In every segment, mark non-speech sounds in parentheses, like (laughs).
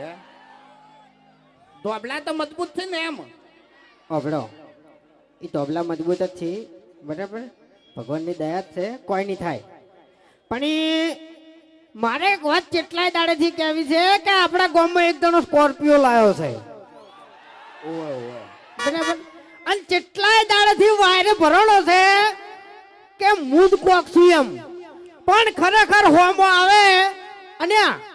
હે? તો મજબૂત છે ને એમ. અભડો એ તબલા મજબૂત જ છે. બરાબર? ભગવાનની દયા જ છે. કોઈ નહીં થાય. પણ એ મારે એક વાત કેટલાય દાડેથી કહેવી છે કે આપણા ગામમાં એક જણો સ્કોર્પિયો લાવ્યો છે. બરાબર? અને કેટલાય દાડેથી વાયરે ભરણો છે કે મૂદ કોક છું એમ. પણ ખરેખર હોમો આવે અને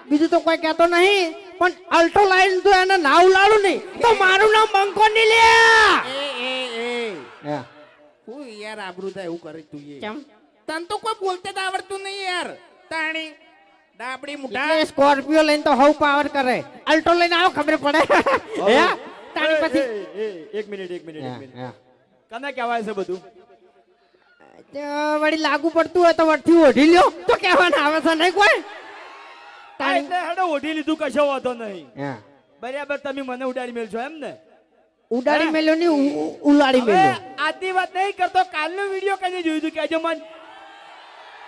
બીજું તો કોઈ કહેતો નહીં. પણ અલ્ટો લાઈન તો એને ના ઉલાડું નહીં. તો મારું નામ બંકો ની લે. એ એ એ. હું. યાર આબરૂ થાય એવું કરે તું એ. કેમ? તને તો કોઈ બોલતે જ આવડતું નહીં યાર. તાણી ડાબડી મુઠા સ્કોર્પિયો લઈને તો હવ પાવર કરે. અલ્ટો લઈને આવો ખબર પડે. હે? તાણી પછી. એક મિનિટ એક મિનિટ એક મિનિટ. હા, કને કહેવાય છે બધું? તો વળી લાગુ પડતું હોય તો વટથી ઓઢી લ્યો. તો કહેવાના આવે છે નહીં કોઈ? હા, તાણી એટલે હેડો ઓઢી લીધું કશો વાંધો નહીં. હા. બરાબર તમે મને ઉડાડી મેલશો એમ ને? ઉડાડી મેલ્યો ની ઉલાડી હવે મેલ્યો. આજની વાત નહીં કરતો કાલનો વીડિયો કને જોયું તું? કેજો મન.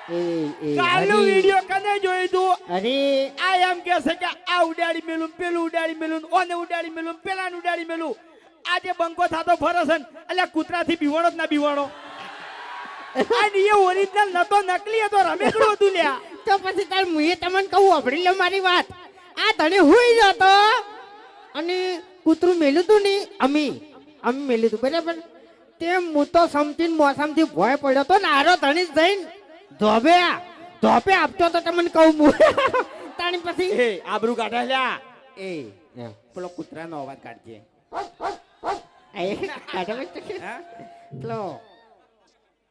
એ એ કાલનો. વીડિયો કને જોયું તું? અરે. આ એમ કે છે કે આ ઉડાડી મેલું પેલું ઉડાડી મેલું ઓને ઉડાડી મેલું પેલાને ઉડાડી મેલું. આજે બંકો થાતો ફરે છે ને, અલ્યા કૂતરાથી બીવાણો જ ના બીવાણો અને એ ઓરિજિનલ નતો નકલી હતો રમેકડું હતું લ્યા. તો પછી તાર મુએ તમને કહું અભડી લો મારી વાત. આ તને હુઈ જતો. અને કૂતરું મેલ્યું તું ને અમી. અમી મેલ્યું તું બરાબર? તે હું તો સમજીને મોસમથી ભોય પડ્યો તો ને આરો ધણી જઈને ધોબે ધોપે આપતો તો તમને કહું હું (laughs) તાણી પછી એ આબરૂ કાઢા લ્યા એ. પેલો કૂતરાનો અવાજ કાઢજે. એ, કાઢો. હા? પેલો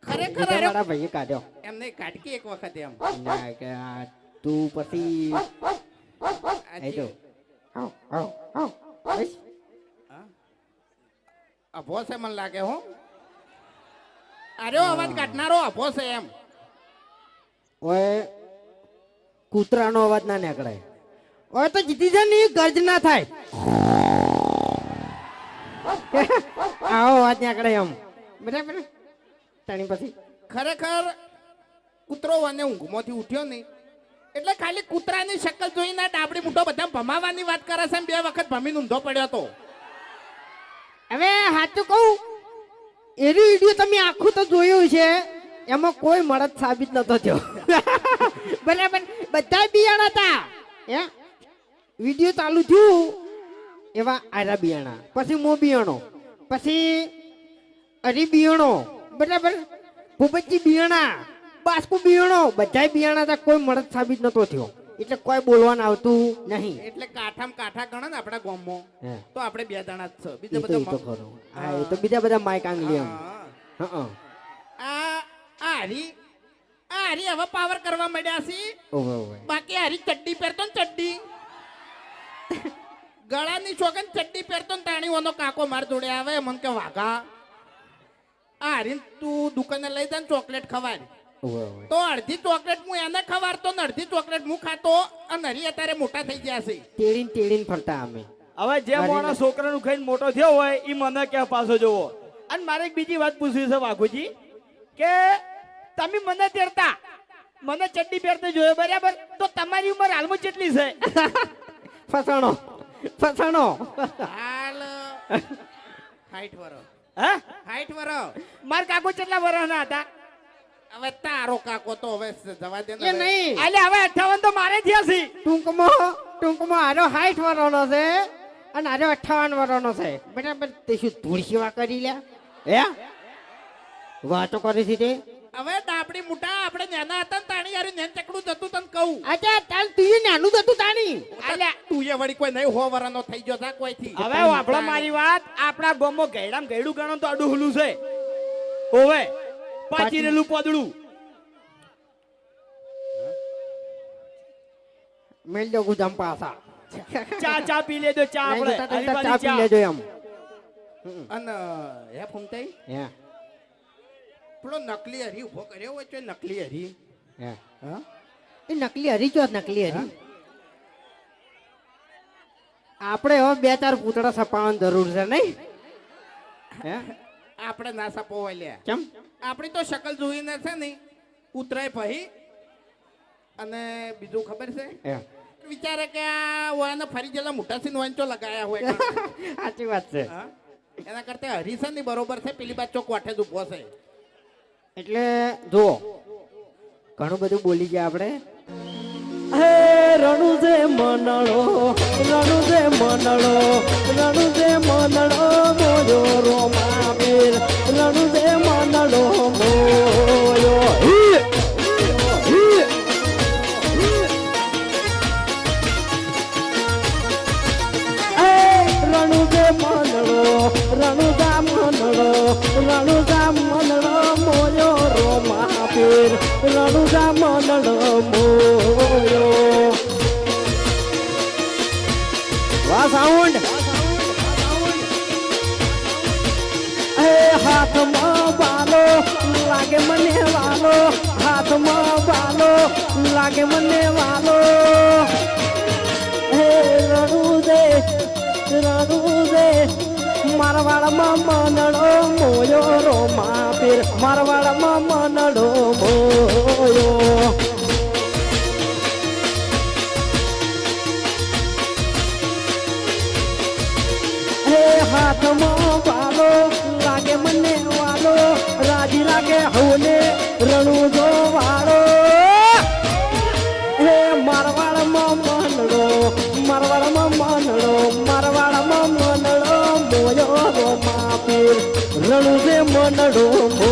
ખરેખર અરે મારા ભાઈએ કાઢ્યો. એમને કાઢકી એક વખત એમ. ના કે આ તું પછી એ જો આવ આવ? અભો છે મને લાગે હો. અરે અવાજ કાઢનારો અભો છે એમ. ઓય કૂતરાનો અવાજ ના નીકળે. ઓય તો જીતી જાય ને એ ગર્જ ના થાય. (laughs) આવો અવાજ નીકળે એમ. બરાબર? તાણી પછી ખરેખર કૂતરો અને ઊંઘમાંથી ઉઠ્યો નહીં. એટલે ખાલી કૂતરાની શક્લ જોઈને ડાબડી મૂઠો બધા ભમાવાની વાત કરે છે બે વખત ભમીને ઊંધો પડ્યો હતો હવે સાચું કહું એ વીડિયો તમે આખું તો જોયું છે એમાં કોઈ મળત સાબિત નતો થયો. બરાબર બધા બિયાણ હતા. હે? વીડિયો ચાલુ થયું એવા આરા બિયાણા પછી મો બિયાણો પછી અરી બિયાણો બરાબર? ભૂપતજી બિયાણા. બાસ્કુ બિયાણો. બધા બિયાણા હતા કોઈ મળત સાબિત નતો થયો. એટલે કોઈ બોલવાનું આવતું નહીં. એટલે કાઠામ કાઠા ગણે ને આપણા ગામમાં. તો આપણે બે દાણા જ છે. બીજા બધા તો ખરું. હા. એ તો બીજા બધા માઈક આંગલી એમ. હા. આ આ હરી આ હરી હવે પાવર કરવા માંડ્યા છે. ઓહો બાકી હરી ચડ્ડી પહેરતો ને ચડ્ડી. ગળાની છોકન ચડ્ડી પહેરતો ને તાણીઓનો કાકો માર જોડે આવે મન કે વાઘા. આ હરી તું દુકાને લઈ જા ને ચોકલેટ ઓવે તો અડધી ચોકલેટ હું એને ખવાડતો ને અડધી ચોકલેટ હું ખાતો અને હરી અત્યારે મોટા થઈ ગયા છે. તેડીન તેડીન ફરતા અમે. હવે જે મારી માણસ છોકરાનું ખાઈને મોટો થયો હોય એ મને ક્યાં પાછો જોવો? અને મારે એક બીજી વાત પૂછવી છે વાઘુજી કે તમે મને તેરતા મને ચડ્ડી પહેરતે જોયો બરાબર? તો તમારી ઉંમર હાલમાં કેટલી છે? (laughs) ફસાણો ફસાણો. હાલ. (laughs) હાઈટ વરો હે? હાઈટ વરો માર કાકો કેટલા વર્ષના હતા? હવે તારો કાકો તો હવે જવા દે એ નહીં. એટલે હવે અઠાવન તો મારે થયા છે. ટૂંકમાં ટૂંકમાં આરો સાઠ વરોનો છે અને આરો અઠાવન વરોનો છે. બરાબર તે શું ધૂળ સેવા કરી લ્યા? હે? વાતો કરી છે તે? હવે ડાબડી મોટા આપણે નાના હતા ને તાણી યાર નેન ચકડું જતું તને કહું. અચ્છા તાલ તું નાનું જતું તાણી. અલ્યા તું એ વળી કોઈ નહીં હો વરાનો થઈ ગયો તા કોઈથી. હવે આપણો મારી વાત આપણા ગોમો ગયડામ ગયડું ગણો તો અડું હુલું છે. ઓવે પાછી રેલું પદડું. મેલ દો ગુજામ પાસા ચા ચા પી લેજો ચા આપણે. તને ચા પી લેજો એમ. અન હે ફૂમતાઈ હે. પેલો નકલી હરી ઊભો કર્યો હોય છે નકલી હરી. હા. એ નકલી હરી જો નકલી હરી. આપણે હવે બે ચાર પૂતળા સપાવવાની જરૂર છે નહીં? હે? આપણે ના સપો હોય લ્યા. કેમ? આપણી તો શકલ જોઈને છે નહીં કૂતરાય પહી અને બીજું ખબર છે? વિચારે કે આ વાને ફરી જેલા મોટા સિંહ વાંચો લગાયા હોય (laughs) સાચી વાત છે? એના કરતા હરીશનની બરોબર છે પેલી બાદ ચોક વાઠે જ ઊભો છે. એટલે જુઓ, ઘણું બધું બોલી ગયા આપણે. હે રણુ જે મનળો, રણુ જે મનળો, રણુ જે મનળો મોયો રોમા વીર રણુ જે મનળો, મોયો વીર રણુજા મંડળ મોયો વા સાઉન્ડ એ હાથમાં બાલો લાગે મને વાલો હાથમાં બાલો લાગે મને વાલો હે રણુ દે રણુ દે મારવાડમાં મનડો મોયો રો માપીર મારવાડમાં મનડો મોયો. હે હાથમાં વાલો લાગે મને વાલો. રાજી લાગે હોને રણુ જો વાળો. હે મારવાડમાં મનડો મારવાડમાં મનડો, મારવાડમાં મોયો રોમા પીર રણુદે મન ડોમો